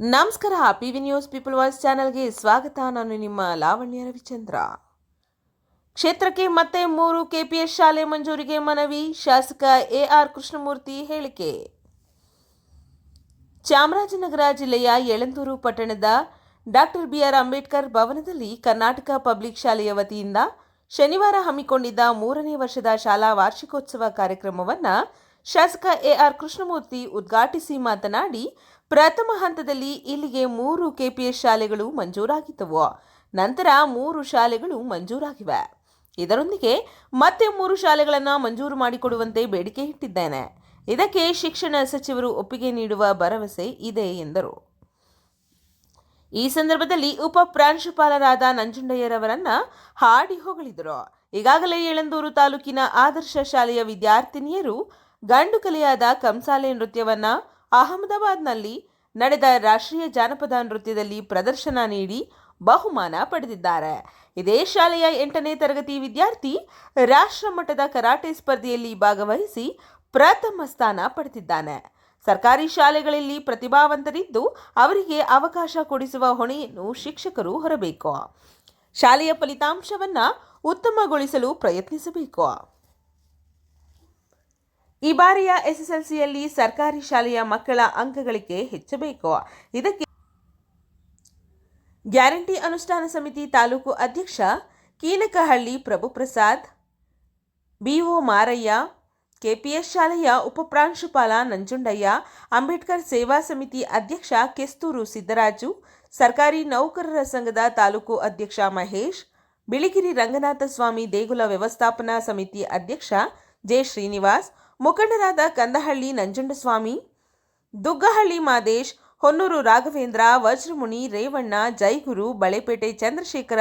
ನಮಸ್ಕಾರ P V news people voice ಚಾನೆಲ್ಗೆ ಸ್ವಾಗತ. ನಾನು ನಿಮ್ಮ ಲಾವಣ್ಯ ರವಿಚಂದ್ರ. ಕ್ಷೇತ್ರಕ್ಕೆ ಮತ್ತೆ ಮೂರು ಕೆಪಿಎಸ್ ಶಾಲೆ ಮಂಜೂರಿಗೆ ಮನವಿ, ಶಾಸಕ ಎಆರ್ ಕೃಷ್ಣಮೂರ್ತಿ ಹೇಳಿಕೆ. ಚಾಮರಾಜನಗರ ಜಿಲ್ಲೆಯ ಯಳಂದೂರು ಪಟ್ಟಣದ ಡಾಕ್ಟರ್ ಬಿಆರ್ ಅಂಬೇಡ್ಕರ್ ಭವನದಲ್ಲಿ ಕರ್ನಾಟಕ ಪಬ್ಲಿಕ್ ಶಾಲೆಯ ವತಿಯಿಂದ ಶನಿವಾರ ಹಮ್ಮಿಕೊಂಡಿದ್ದ ಮೂರನೇ ವರ್ಷದ ಶಾಲಾ ವಾರ್ಷಿಕೋತ್ಸವ ಕಾರ್ಯಕ್ರಮವನ್ನು ಶಾಸಕ ಎಆರ್ ಕೃಷ್ಣಮೂರ್ತಿ ಉದ್ಘಾಟಿಸಿ ಮಾತನಾಡಿ, ಪ್ರಥಮ ಹಂತದಲ್ಲಿ ಇಲ್ಲಿಗೆ ಮೂರು ಕೆಪಿಎಸ್ ಶಾಲೆಗಳು ಮಂಜೂರಾಗಿದ್ದವು. ನಂತರ ಮೂರು ಶಾಲೆಗಳು ಮಂಜೂರಾಗಿವೆ. ಇದರೊಂದಿಗೆ ಮತ್ತೆ ಮೂರು ಶಾಲೆಗಳನ್ನು ಮಂಜೂರು ಮಾಡಿಕೊಡುವಂತೆ ಬೇಡಿಕೆ ಇಟ್ಟಿದ್ದೇನೆ. ಇದಕ್ಕೆ ಶಿಕ್ಷಣ ಸಚಿವರು ಒಪ್ಪಿಗೆ ನೀಡುವ ಭರವಸೆ ಇದೆ ಎಂದರು. ಈ ಸಂದರ್ಭದಲ್ಲಿ ಉಪ ಪ್ರಾಂಶುಪಾಲರಾದ ನಂಜುಂಡಯ್ಯರವರನ್ನ ಹಾಡಿ ಹೊಗಳಿದರು. ಈಗಾಗಲೇ ಯಳಂದೂರು ತಾಲೂಕಿನ ಆದರ್ಶ ಶಾಲೆಯ ವಿದ್ಯಾರ್ಥಿನಿಯರು ಗಂಡು ಕಲೆಯಾದ ಕಂಸಾಲೆ ನೃತ್ಯವನ್ನ ಅಹಮದಾಬಾದ್ನಲ್ಲಿ ನಡೆದ ರಾಷ್ಟ್ರೀಯ ಜಾನಪದ ನೃತ್ಯದಲ್ಲಿ ಪ್ರದರ್ಶನ ನೀಡಿ ಬಹುಮಾನ ಪಡೆದಿದ್ದಾರೆ. ಇದೇ ಶಾಲೆಯ ಎಂಟನೇ ತರಗತಿ ವಿದ್ಯಾರ್ಥಿ ರಾಷ್ಟ್ರ ಮಟ್ಟದ ಕರಾಟೆ ಸ್ಪರ್ಧೆಯಲ್ಲಿ ಭಾಗವಹಿಸಿ ಪ್ರಥಮ ಸ್ಥಾನ ಪಡೆದಿದ್ದಾನೆ. ಸರ್ಕಾರಿ ಶಾಲೆಗಳಲ್ಲಿ ಪ್ರತಿಭಾವಂತರಿದ್ದು ಅವರಿಗೆ ಅವಕಾಶ ಕೊಡಿಸುವ ಹೊಣೆಯನ್ನು ಶಿಕ್ಷಕರು ಹೊರಬೇಕು. ಶಾಲೆಯ ಫಲಿತಾಂಶವನ್ನು ಉತ್ತಮಗೊಳಿಸಲು ಪ್ರಯತ್ನಿಸಬೇಕು. ಈ ಬಾರಿಯ ಎಸ್ಎಸ್ಎಲ್ಸಿಯಲ್ಲಿ ಸರ್ಕಾರಿ ಶಾಲೆಯ ಮಕ್ಕಳ ಅಂಕಗಳಿಕೆ ಹೆಚ್ಚಬೇಕು ಇದಕ್ಕೆ ಗ್ಯಾರಂಟಿ ಅನುಷ್ಠಾನ ಸಮಿತಿ ತಾಲೂಕು ಅಧ್ಯಕ್ಷ ಕೀನಕಹಳ್ಳಿ ಪ್ರಭುಪ್ರಸಾದ್, ಬಿಒ ಮಾರಯ್ಯ, ಕೆಪಿಎಸ್ ಶಾಲೆಯ ಉಪಪ್ರಾಂಶುಪಾಲ ನಂಜುಂಡಯ್ಯ, ಅಂಬೇಡ್ಕರ್ ಸೇವಾ ಸಮಿತಿ ಅಧ್ಯಕ್ಷ ಕೆಸ್ತೂರು ಸಿದ್ದರಾಜು, ಸರ್ಕಾರಿ ನೌಕರರ ಸಂಘದ ತಾಲೂಕು ಅಧ್ಯಕ್ಷ ಮಹೇಶ್, ಬಿಳಿಗಿರಿ ರಂಗನಾಥ ಸ್ವಾಮಿ ದೇಗುಲ ವ್ಯವಸ್ಥಾಪನಾ ಸಮಿತಿ ಅಧ್ಯಕ್ಷ ಜೆ ಶ್ರೀನಿವಾಸ್ ಮುಖಂಡರಾದ ಕಂದಹಳ್ಳಿ ನಂಜುಂಡಸ್ವಾಮಿ, ದುಗ್ಗಹಳ್ಳಿ ಮಾದೇಶ್, ಹೊನ್ನೂರು ರಾಘವೇಂದ್ರ, ವಜ್ರಮುನಿ, ರೇವಣ್ಣ, ಜೈಗುರು, ಬಳೆಪೇಟೆ ಚಂದ್ರಶೇಖರ,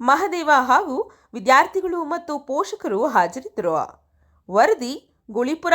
ಮಹದೇವ ಹಾಗೂ ವಿದ್ಯಾರ್ಥಿಗಳು ಮತ್ತು ಪೋಷಕರು ಹಾಜರಿದ್ದರು. ವರದಿ Gulipura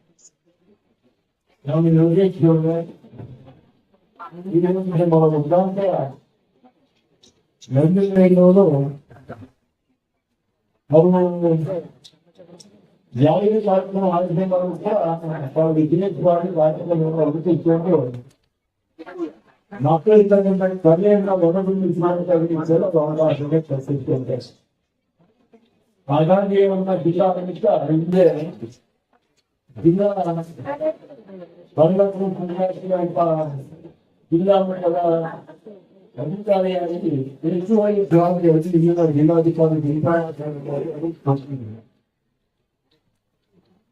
Yani ölecek yollar İnanın bizim oğlumdan da Memnun Bey'in oğlu o. Allah'ın Yağıyı çarptığına halde varmışsa Fabrikine duvarı zaten yollarda çekiyordu. Nakli ettiğinden kariyerine onu bir insanı tabiiyle doğru aşırı kesinlikle. Hakan diye onlar bir şey tanımışlar. Şimdi ಅಧಿಕಾರಿಯಾಗಿ ಹೆಚ್ಚುವರಿ ಜವಾಬ್ದಾರಿ ವಹಿಸಿ ಈಗ ಜಿಲ್ಲಾಧಿಕಾರಿ ಜಿಲ್ಲಾಧಿಕಾರಿ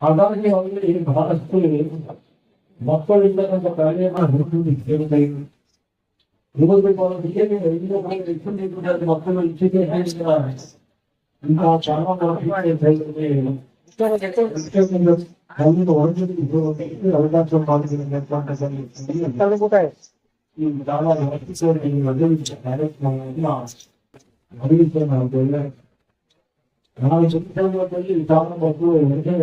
ಹಾಗಾಗಿ ಅವರಿಗೆ ಬಹಳಷ್ಟು ಮಕ್ಕಳಿಂದ ನಮ್ಮ ಕಾರ್ಯವನ್ನು ಹುಡುಕುತ್ತಿದ್ದೇವೆ ಇವತ್ತು ಮಕ್ಕಳು ಇಚ್ಛೆಗೆ ಇಂತಹ అది ఓన్లీ ఇప్పుడు అవకాశం పాల్గొనే ఈ దాదాపు నాలుగు చిత్రాల్లోకి వెళ్ళి దాని వరకు అంటే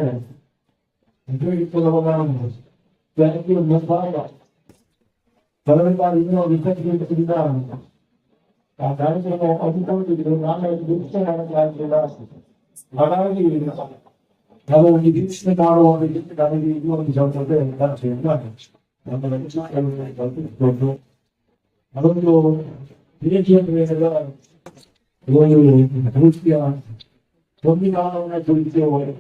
దానికి పదవి రిసెర్చ్ కింద ఆ కార్యక్రమం 나도 이 리스트 바로 이렇게 가는 게 이거 되셨는데 일단 저희가 남자가 쫓아가는 것도 나도 또 미래 기업에서 이거는 너무 중요한 범위가 하나 둘 있어요.